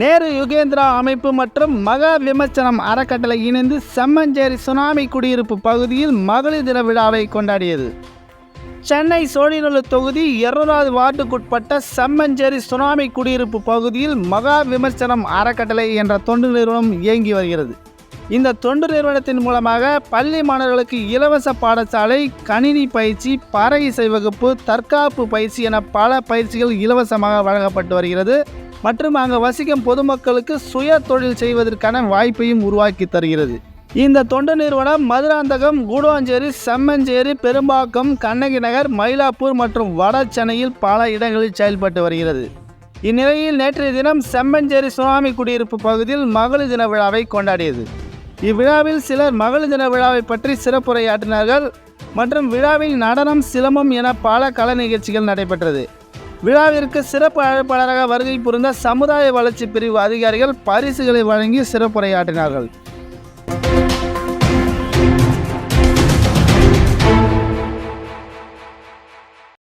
நேரு யுகேந்திரா அமைப்பு மற்றும் மகா விமர்சனம் அறக்கட்டளை இணைந்து செம்மஞ்சேரி சுனாமி குடியிருப்பு பகுதியில் மகளிர் தின விழாவை கொண்டாடியது. சென்னை சோழிநல்லூர் தொகுதி இருநூறாவது வார்டுக்குட்பட்ட செம்மஞ்சேரி சுனாமி குடியிருப்பு பகுதியில் மகா விமர்சனம் அறக்கட்டளை என்ற தொண்டு நிறுவனம் இயங்கி வருகிறது. இந்த தொண்டு நிறுவனத்தின் மூலமாக பள்ளி மாணவர்களுக்கு இலவச பாடசாலை கணினி பயிற்சி பறை இசை வகுப்பு தற்காப்பு பயிற்சி என பல பயிற்சிகள் இலவசமாக வழங்கப்பட்டு வருகிறது. மற்றும் அங்கு வசிக்கும் பொதுமக்களுக்கு சுய தொழில் செய்வதற்கான வாய்ப்பையும் உருவாக்கி தருகிறது. இந்த தொண்டு நிறுவனம் மதுராந்தகம் கூடுவாஞ்சேரி செம்மஞ்சேரி பெரும்பாக்கம் கண்ணகி நகர் மயிலாப்பூர் மற்றும் வட சென்னையில் பல இடங்களில் செயல்பட்டு வருகிறது. இந்நிலையில் நேற்றைய தினம் செம்மஞ்சேரி சுனாமி குடியிருப்பு பகுதியில் மகளிர் தின விழாவை கொண்டாடியது. இவ்விழாவில் சிலர் மகளிர் தின விழாவை பற்றி சிறப்புரையாற்றினார்கள் மற்றும் விழாவில் நடனம் சிலம்பம் என பல கலை நிகழ்ச்சிகள் நடைபெற்றது. விழாவிற்கு சிறப்பு அழைப்பாளராக வருகை புரிந்த சமுதாய வளர்ச்சி பிரிவு அதிகாரிகள் பரிசுகளை வழங்கி சிறப்புரையாற்றினார்கள்.